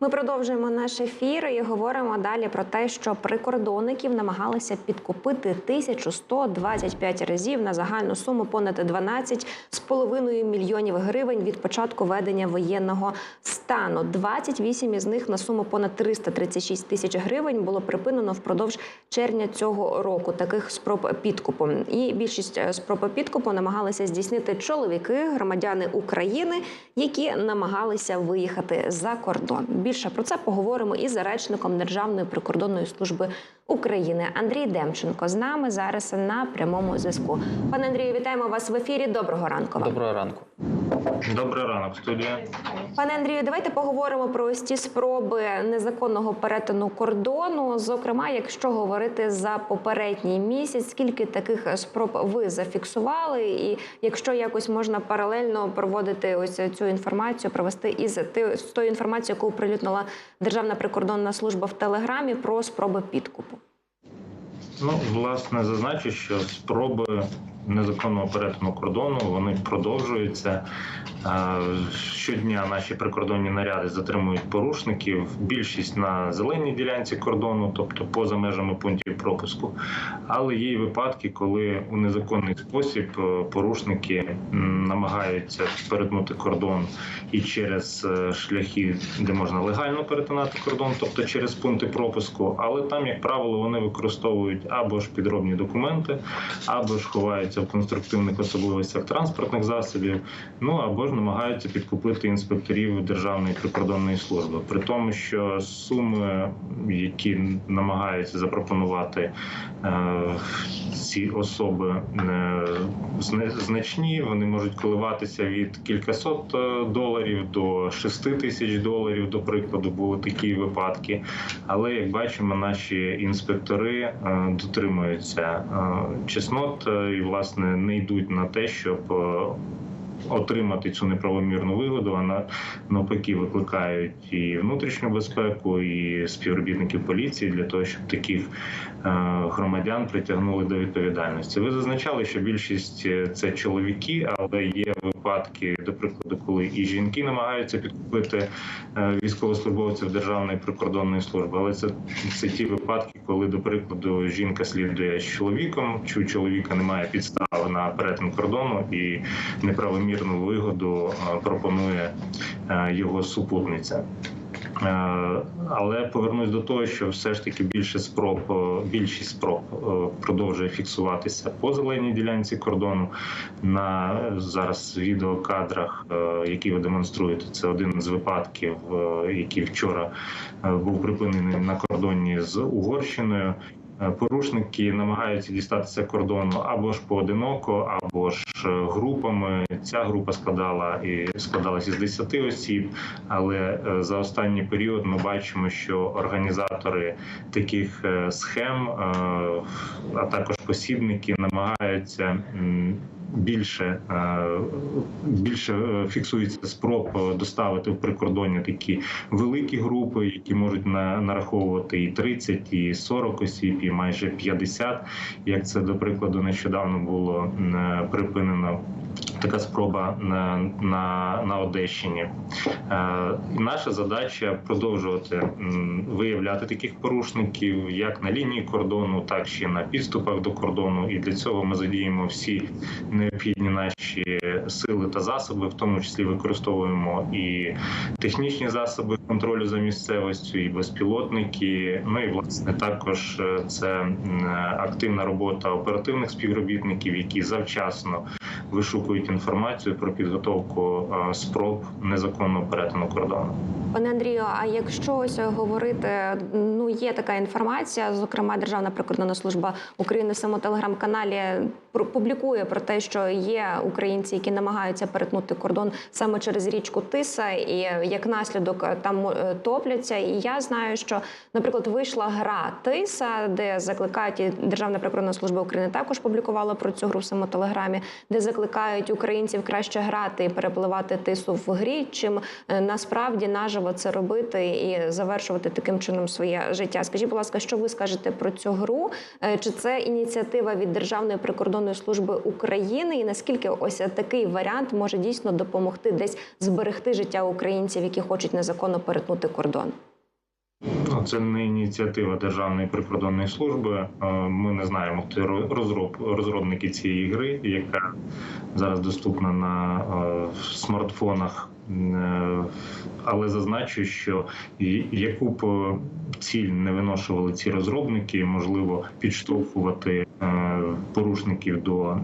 Ми продовжуємо наш ефір і говоримо далі про те, що прикордонників намагалися підкупити 1125 разів на загальну суму понад 12,5 мільйонів гривень від початку ведення воєнного стану. 28 із них на суму понад 336 тисяч гривень було припинено впродовж червня цього року. Таких спроб підкупу. І більшість е, спроб підкупу намагалися здійснити чоловіки, громадяни України, які намагалися виїхати за кордон. Більше про це поговоримо із речником Державної прикордонної служби України Андрій Демченко з нами зараз на прямому зв'язку. Пане Андрію, вітаємо вас в ефірі. Доброго ранку. вам. Доброго ранку. Добрий ранок, студія. Пане Андрію, давайте поговоримо про ось ті спроби незаконного перетину кордону. Зокрема, якщо говорити за попередній місяць, скільки таких спроб ви зафіксували, і якщо якось можна паралельно проводити ось цю інформацію, провести із з тою інформацією, яку оприлюднила Державна прикордонна служба в Телеграмі про спроби підкупу. Ну, власне, зазначу, що спроби незаконного перетину кордону вони продовжуються. Е, Щодня наші прикордонні наряди затримують порушників. Більшість на зеленій ділянці кордону, тобто поза межами пунктів пропуску. Але є й випадки, коли у незаконний спосіб е, порушники намагаються перетнути кордон і через е, шляхи, де можна легально перетинати кордон, тобто через пункти пропуску. Але там, як правило, вони використовують або ж підробні документи, або ж в конструктивних особливостях транспортних засобів, ну або ж намагаються підкупити інспекторів Державної прикордонної служби. При тому, що суми, які намагаються запропонувати е, ці особи, е, значні, вони можуть коливатися від кількасот е, доларів до 6 тисяч доларів. До прикладу, були такі випадки. Але як бачимо, наші інспектори дотримуються чеснот і власне не йдуть на те, щоб е, отримати цю неправомірну вигоду, а на- навпаки викликають і внутрішню безпеку, і співробітників поліції для того, щоб таких е, громадян притягнули до відповідальності. Ви зазначали, що більшість е, це чоловіки, але є випадки, до прикладу, коли і жінки намагаються підкупити е, військовослужбовців Державної прикордонної служби. Але це, це ті випадки, коли, до прикладу, жінка слідує з чоловіком, чи у чоловіка немає підстави на перетин кордону і неправомірну вигоду е, пропонує е, його супутниця. Е, Але повернусь до того, що все ж таки більше спроб, більшість спроб продовжує фіксуватися по зеленій ділянці кордону. На зараз відеокадрах, які ви демонструєте, це один з випадків, який вчора був припинений на кордоні з Угорщиною. Е, Порушники намагаються дістатися кордону або ж поодиноко, або ж е, групами. Ця група складала і складалася з 10 осіб. Але е, за останній період ми бачимо, що організатори таких схем, а також посібники, намагаються більше, е, більше е, фіксується спроб е, доставити в прикордоння такі великі групи, які можуть на- нараховувати і 30, і 40 осіб, і майже 50, як це до прикладу нещодавно було припинено. Така спроба на, на, на Одещині. Е, і наша задача продовжувати виявляти таких порушників як на лінії кордону, так і на підступах до кордону. І для цього ми задіємо всі необхідні наші сили та засоби, в тому числі використовуємо і технічні засоби контролю за місцевістю, і безпілотники. Ну і власне також е, це активна робота оперативних співробітників, які завчасно вишукують інформацію про підготовку е, спроб незаконного перетину кордону. Пане Андрію, а якщо ось говорити, ну є така інформація, зокрема Державна прикордонна служба України в самому телеграм-каналі публікує про те, що є українці, які намагаються перетнути кордон саме через річку Тиса, і як наслідок е, там е, топляться. І я знаю, що, наприклад, вийшла гра Тиса, де закликають і Державна прикордонна служба України також публікувала про цю гру в самому телеграмі, де закликають українців краще грати і перепливати тису в грі, чим е, насправді наживо це робити і завершувати таким чином своє життя. Скажіть, будь ласка, що ви скажете про цю гру? Е, Чи це ініціатива від Державної прикордонної служби України? І наскільки ось такий варіант може дійсно допомогти десь зберегти життя українців, які хочуть незаконно перетнути кордон? Ну, Це не ініціатива Державної прикордонної служби. Е, Ми не знаємо, хто ро- розроб, розробники цієї гри, яка зараз доступна на е, смартфонах. Е, Але зазначу, що яку б ціль не виношували ці розробники, можливо, підштовхувати порушників до е,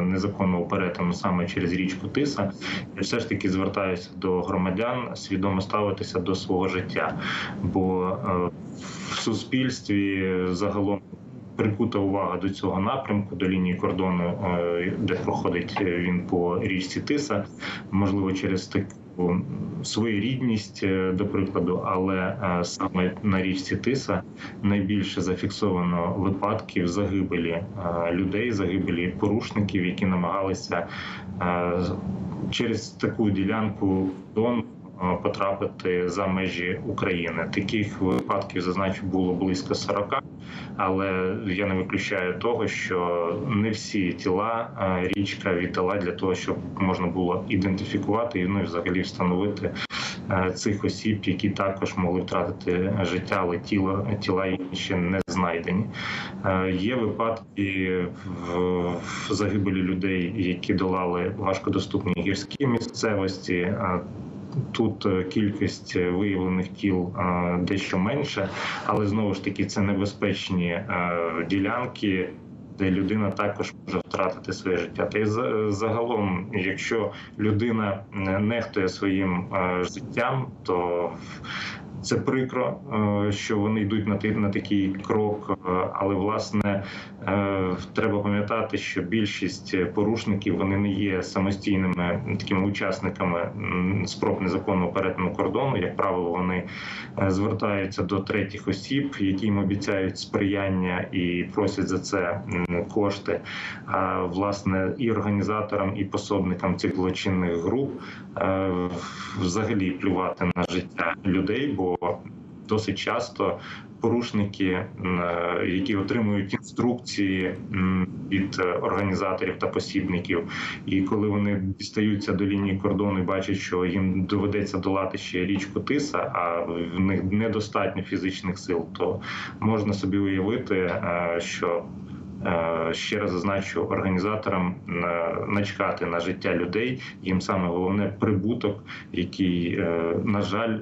незаконного перетину саме через річку Тиса. Я все ж таки звертаюся до громадян свідомо ставитися до свого життя, бо е, в суспільстві загалом. Прикута увага до цього напрямку, до лінії кордону, е, де проходить він по річці Тиса, можливо, через своєрідність, е, до прикладу, але е, саме на річці Тиса найбільше зафіксовано випадків загибелі е, людей, загибелі порушників, які намагалися через таку ділянку е, потрапити за межі України. Таких випадків зазначу було близько 40, але я не виключаю того, що не всі тіла е, річка віддала для того, щоб можна було ідентифікувати ну, і взагалі встановити е, цих осіб, які також могли втратити життя, але тіла тіла ще не знайдені. Е, Є випадки в, в загибелі людей, які долали важкодоступні гірські місцевості. Е, Тут е, кількість виявлених тіл е, дещо менше, але знову ж таки це небезпечні е, ділянки, де людина також може втратити своє життя. Та й загалом, якщо людина е, нехтує своїм е, життям, то це прикро, е, що вони йдуть на на такий крок, е, але власне е, треба пам'ятати, що більшість порушників вони не є самостійними такими учасниками спроб незаконного перетину кордону. Як правило, вони е, звертаються до третіх осіб, які їм обіцяють сприяння і просять за це кошти. А власне і організаторам, і пособникам цих злочинних груп е, взагалі плювати на життя людей, бо досить часто порушники, е, які отримують інструкції від е, організаторів та посібників, і коли вони дістаються до лінії кордону і бачать, що їм доведеться долати ще річку Тиса, а в них недостатньо фізичних сил, то можна собі уявити, е, що Ще раз зазначу організаторам начкати на життя людей. Їм саме головне прибуток, який, на жаль,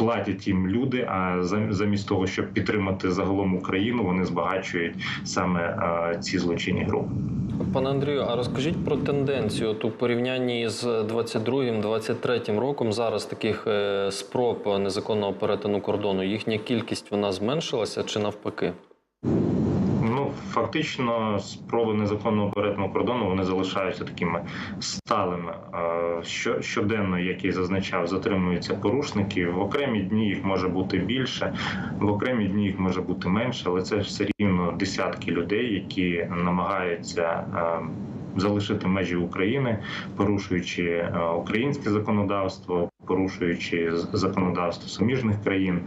платять їм люди. А замість того, щоб підтримати загалом Україну, вони збагачують саме ці злочинні групи. Пане Андрію, а розкажіть про тенденцію у порівнянні з 22-23 роком. Зараз таких е, спроб незаконного перетину кордону їхня кількість вона зменшилася чи навпаки? Фактично, спроби незаконного перетину кордону вони залишаються такими сталими. Що щоденно, як я зазначав, затримуються порушники. В окремі дні їх може бути більше, в окремі дні їх може бути менше, але це все рівно десятки людей, які намагаються. Залишити межі України, порушуючи українське законодавство, порушуючи законодавство суміжних країн,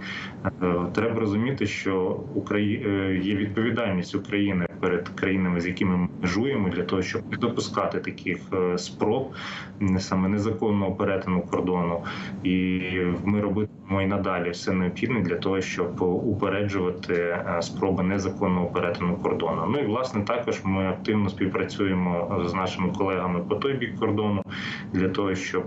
Е, Треба розуміти, що Украї... е, є відповідальність України перед країнами, з якими ми межуємо, для того, щоб не допускати таких е, спроб м, саме незаконного перетину кордону. І ми робитимемо і надалі все необхідне для того, щоб упереджувати спроби незаконного перетину кордону. Ну і власне також ми активно співпрацюємо з нашими колегами по той бік кордону для того, щоб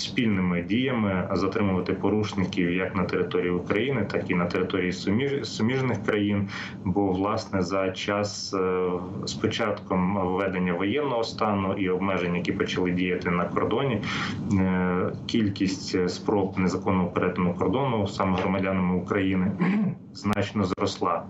спільними діями затримувати порушників як на території України, так і на території суміж- суміжних країн. Бо власне за час е, з початком введення воєнного стану і обмежень, які почали діяти на кордоні, е, кількість спроб незаконного перетину кордону саме громадянами України значно зросла.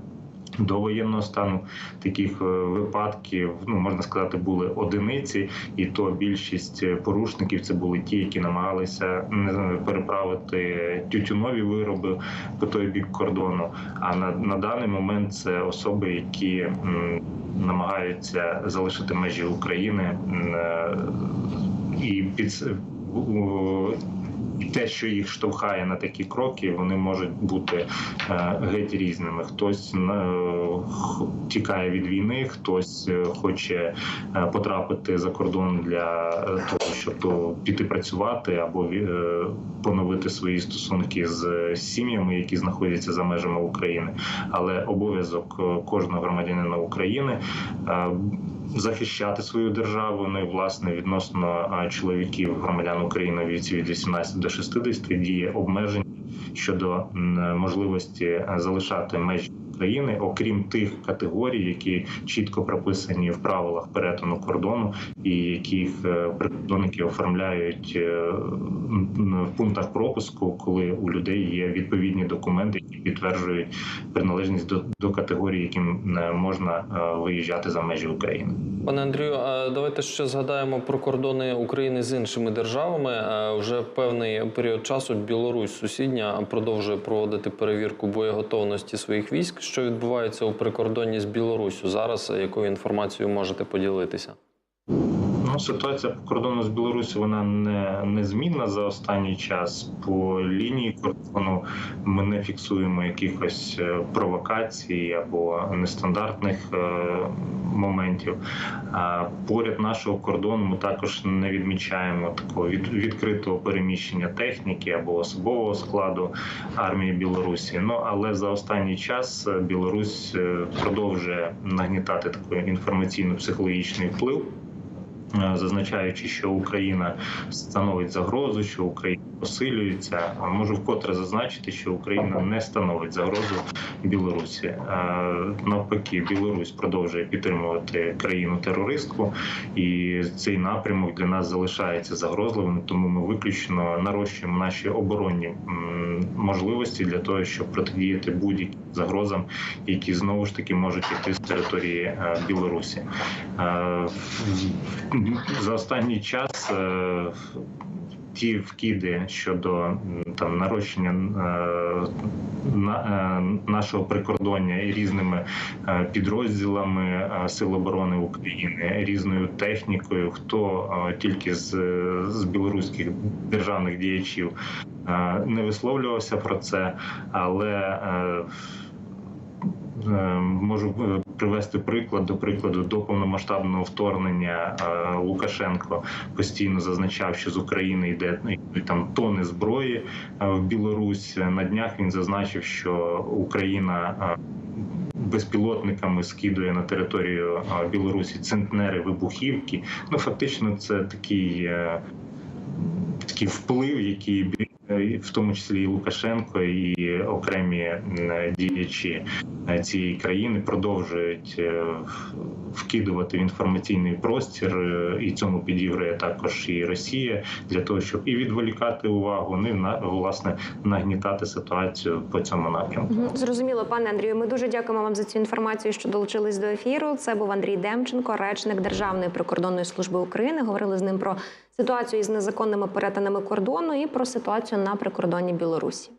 До воєнного стану таких е, випадків, ну можна сказати, були одиниці, і то більшість е, порушників це були ті, які намагалися не переправити тютюнові вироби по той бік кордону. А на, на даний момент це особи, які м, намагаються залишити межі України м, е, і під те, що їх штовхає на такі кроки, вони можуть бути е, геть різними. Хтось е, тікає від війни, хтось е, хоче потрапити за кордон для того, щоб піти працювати або поновити свої стосунки з сім'ями, які знаходяться за межами України. Але обов'язок кожного громадянина України. Захищати свою державу, ну і власне відносно чоловіків громадян України віці від 18 до 60 діє обмеження щодо можливості е, залишати межі України, окрім тих категорій, які чітко прописані в правилах перетину кордону, і яких е, прикордонники оформляють е, в пунктах пропуску, коли у людей є відповідні документи, які підтверджують приналежність до, до категорії, яким е, можна е, виїжджати за межі України. Пане Андрію, давайте ще згадаємо про кордони України з іншими державами. Вже певний період часу Білорусь сусідня продовжує проводити перевірку боєготовності своїх військ. Що відбувається у прикордонні з Білоруссю зараз? Якою інформацією можете поділитися? Ситуація по кордону з Білорусі вона не незмінна за останній час. По лінії кордону ми не фіксуємо якихось е, провокацій або нестандартних е, моментів. А поряд нашого кордону ми також не відмічаємо такого від, відкритого переміщення техніки або особового складу армії Білорусі. Ну але за останній час е, Білорусь продовжує нагнітати такий інформаційно-психологічний вплив зазначаючи, що Україна становить загрозу, що Україна посилюється. Можу вкотре зазначити, що Україна не становить загрозу Білорусі. Е, Навпаки, Білорусь продовжує підтримувати країну терористку, і цей напрямок для нас залишається загрозливим. Тому ми виключно нарощуємо наші оборонні можливості для того, щоб протидіяти будь-яким загрозам, які знову ж таки можуть іти з території е, Білорусі. За останній час е, ті вкиди щодо там нарощення е, е, нашого прикордоння різними підрозділами Сил оборони України, різною технікою, хто тільки з, з білоруських державних діячів не висловлювався про це, але Можу привести приклад до прикладу до повномасштабного вторгнення е, Лукашенко постійно зазначав, що з України йде там тони зброї е, в Білорусь. На днях він зазначив, що Україна е, безпілотниками скидує на територію Білорусі центнери вибухівки. Ну фактично, це такий. Такий вплив, який в тому числі і Лукашенко, і окремі діячі е, цієї країни продовжують е, вкидувати в інформаційний простір, е, і цьому підігрує також і Росія для того, щоб і відволікати увагу, ну і на власне нагнітати ситуацію по цьому напрямку. Зрозуміло, пане Андрію. Ми дуже дякуємо вам за цю інформацію, що долучились до ефіру. Це був Андрій Демченко, речник Державної прикордонної служби України. Говорили з ним про ситуацію із незаконними перетинами кордону і про ситуацію на прикордонні Білорусі.